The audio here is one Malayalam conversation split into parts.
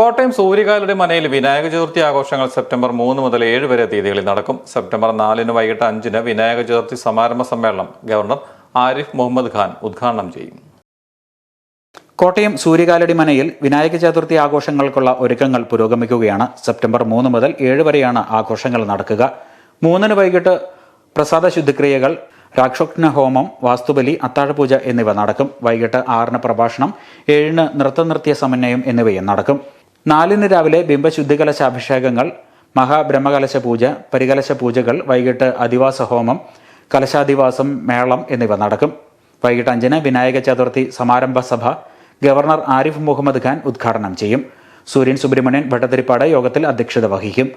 കോട്ടയം സൂര്യകാലുടെ മനയിൽ വിനായക ചതുർത്ഥി ആഘോഷങ്ങൾ സെപ്റ്റംബർ മൂന്ന് മുതൽ ഏഴ് വരെ തീയതികളിൽ നടക്കും. സെപ്റ്റംബർ നാലിന് വൈകിട്ട് അഞ്ചിന് വിനായക ചതുർത്ഥി സമാരംഭ സമ്മേളനം ഗവർണർ ആരിഫ് മുഹമ്മദ് ഖാൻ ഉദ്ഘാടനം ചെയ്യും. കോട്ടയം സൂര്യകാലടി മനയിൽ വിനായക ചതുർത്ഥി ആഘോഷങ്ങൾക്കുള്ള ഒരുക്കങ്ങൾ പുരോഗമിക്കുകയാണ്. സെപ്റ്റംബർ മൂന്ന് മുതൽ ഏഴ് വരെയാണ് ആഘോഷങ്ങൾ നടക്കുക. മൂന്നിന് വൈകിട്ട് പ്രസാദ ശുദ്ധിക്രിയകൾ രാക്ഷോഗ്ന ഹോമം വാസ്തുബലി അത്താഴപൂജ എന്നിവ നടക്കും. വൈകിട്ട് ആറിന് പ്രഭാഷണം ഏഴിന് നൃത്തനൃത്യ സമന്വയം എന്നിവയും നടക്കും. നാലിന് രാവിലെ ബിംബശുദ്ധികലശാഭിഷേകങ്ങൾ മഹാബ്രഹ്മകലശ പൂജ പരികലശ പൂജകൾ വൈകിട്ട് അധിവാസ ഹോമം കലശാധിവാസം മേളം എന്നിവ നടക്കും. വൈകിട്ട് അഞ്ചിന് വിനായക ചതുർത്ഥി സമാരംഭ സഭ ഗവർണർ ആരിഫ് മുഹമ്മദ് ഖാൻ ഉദ്ഘാടനം ചെയ്യും. സൂര്യൻ സുബ്രഹ്മണ്യൻ ഭട്ടതിരിപ്പാട് യോഗത്തിൽ അധ്യക്ഷത വഹിക്കും.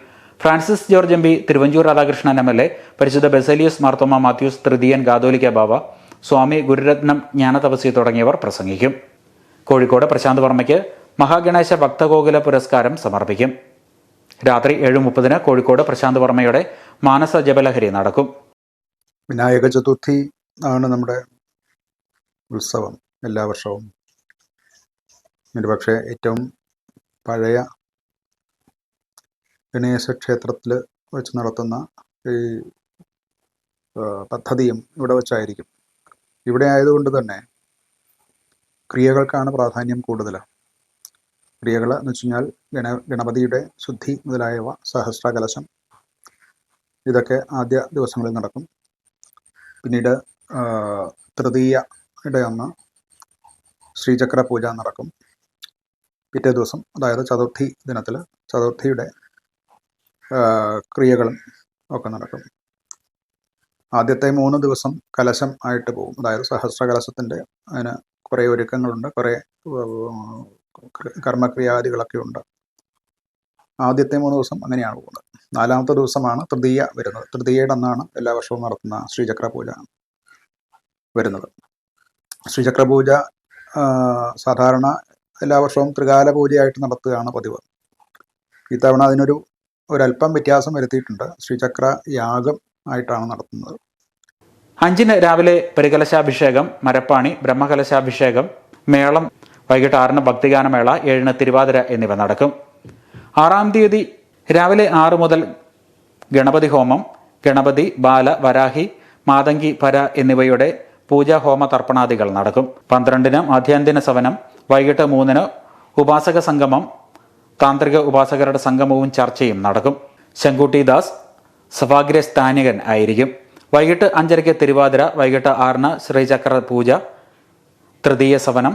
Francis George M P Thiruvanchoor Radhakrishnan M L A പരിശുദ്ധ ബെസലിയസ് മാർത്തോമ മാത്യൂസ് തൃതീയൻ ഗാതോലിക്ക ബാബ സ്വാമി ഗുരുരത്നം ജ്ഞാനതപസി തുടങ്ങിയവർ പ്രസംഗിക്കും. കോഴിക്കോട് പ്രശാന്ത് വർമ്മയ്ക്ക് മഹാഗണേശ ഭക്തഗോകുല പുരസ്കാരം സമർപ്പിക്കും. രാത്രി ഏഴ് മുപ്പതിന് കോഴിക്കോട് പ്രശാന്ത് വർമ്മയുടെ മാനസ ജപലഹരി നടക്കും. വിനായക ചതുർത്ഥി ആണ് നമ്മുടെ ഉത്സവം എല്ലാ വർഷവും. ഒരുപക്ഷെ ഏറ്റവും പഴയ ഗണേശ ക്ഷേത്രത്തിൽ വെച്ച് നടത്തുന്ന ഈ പദ്ധതിയും ഇവിടെ വെച്ചായിരിക്കും. ഇവിടെ ആയതുകൊണ്ട് തന്നെ ക്രിയകൾക്കാണ് പ്രാധാന്യം കൂടുതൽ ക്രിയകൾ എന്ന് വെച്ച് കഴിഞ്ഞാൽ ഗണ ഗണപതിയുടെ ശുദ്ധി മുതലായവ സഹസ്രകലശം ഇതൊക്കെ ആദ്യ ദിവസങ്ങളിൽ നടക്കും. പിന്നീട് തൃതീയ അന്ന് ശ്രീചക്ര പൂജ നടക്കും. പിറ്റേ ദിവസം അതായത് ചതുർത്ഥി ദിനത്തിൽ ചതുർത്ഥിയുടെ ക്രിയകളും ഒക്കെ നടക്കും. ആദ്യത്തെ മൂന്ന് ദിവസം കലശം ആയിട്ട് പോകും. അതായത് സഹസ്ര കലശത്തിന്റെ അതിന് കുറേ ഒരുക്കങ്ങളുണ്ട്. കുറേ കർമ്മക്രിയാദികളൊക്കെ ഉണ്ട്. ആദ്യത്തെ മൂന്ന് ദിവസം അങ്ങനെയാണ് പോകുന്നത്. നാലാമത്തെ ദിവസമാണ് തൃതീയ വരുന്നത്. തൃതീയയുടെ അന്നാണ് എല്ലാ വർഷവും നടത്തുന്ന ശ്രീചക്ര പൂജ വരുന്നത്. ശ്രീചക്ര പൂജ സാധാരണ എല്ലാ വർഷവും ത്രികാല പൂജയായിട്ട് നടത്തുകയാണ് പതിവ്. ഇത്തവണ അതിനൊരു ഒരല്പം വ്യത്യാസം വരുത്തിയിട്ടുണ്ട്. ശ്രീചക്ര യാഗം ആയിട്ടാണ് നടത്തുന്നത്. അഞ്ചിന് രാവിലെ പരികലശാഭിഷേകം മരപ്പാണി ബ്രഹ്മകലശാഭിഷേകം മേളം വൈകിട്ട് ആറിന് ഭക്തിഗാനമേള ഏഴിന് തിരുവാതിര എന്നിവ നടക്കും. ആറാം തീയതി രാവിലെ ആറ് മുതൽ ഗണപതി ഹോമം ഗണപതി ബാല വരാഹി മാതങ്കി പര എന്നിവയുടെ പൂജാ ഹോമ തർപ്പണാദികൾ നടക്കും. പന്ത്രണ്ടിന് മധ്യാന്തിന സവനം വൈകിട്ട് മൂന്നിന് ഉപാസക സംഗമം താന്ത്രിക ഉപാസകരുടെ സംഗമവും ചർച്ചയും നടക്കും. ശങ്കുട്ടി ദാസ് സഭാഗ്ര സ്ഥാനികൻ ആയിരിക്കും. വൈകിട്ട് അഞ്ചരയ്ക്ക് തിരുവാതിര വൈകിട്ട് ആറിന് ശ്രീചക്ര പൂജ തൃതീയ സവനം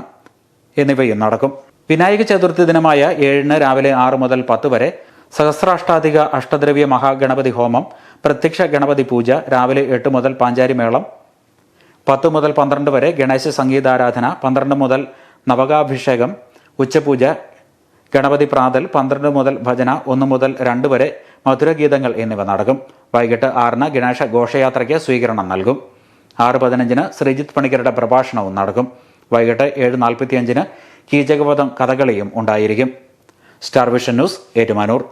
എന്നിവയും നടക്കും. വിനായക ചതുർത്ഥി ദിനമായ ഏഴിന് രാവിലെ ആറ് മുതൽ പത്ത് വരെ സഹസ്രാഷ്ടാധിക അഷ്ടദ്രവ്യ മഹാഗണപതി ഹോമം പ്രത്യക്ഷ ഗണപതി പൂജ രാവിലെ എട്ട് മുതൽ പാഞ്ചാരി മേളം പത്ത് മുതൽ പന്ത്രണ്ട് വരെ ഗണേശ സംഗീതാരാധന പന്ത്രണ്ട് മുതൽ നവകാഭിഷേകം ഉച്ചപൂജ ഗണപതി പ്രാതൽ പന്ത്രണ്ട് മുതൽ ഭജന ഒന്ന് മുതൽ രണ്ട് വരെ മധുരഗീതങ്ങൾ എന്നിവ നടക്കും. വൈകിട്ട് ആറിന് ഗണേശ ഘോഷയാത്രയ്ക്ക് സ്വീകരണം നൽകും. ആറ് പതിനഞ്ചിന് ശ്രീജിത് പണിക്കരുടെ പ്രഭാഷണവും നടക്കും. വൈകിട്ട് ഏഴ് നാൽപ്പത്തിയഞ്ചിന് കീചകപഥം കഥകളിയും ഉണ്ടായിരിക്കും. Star vision news Ettumanoor.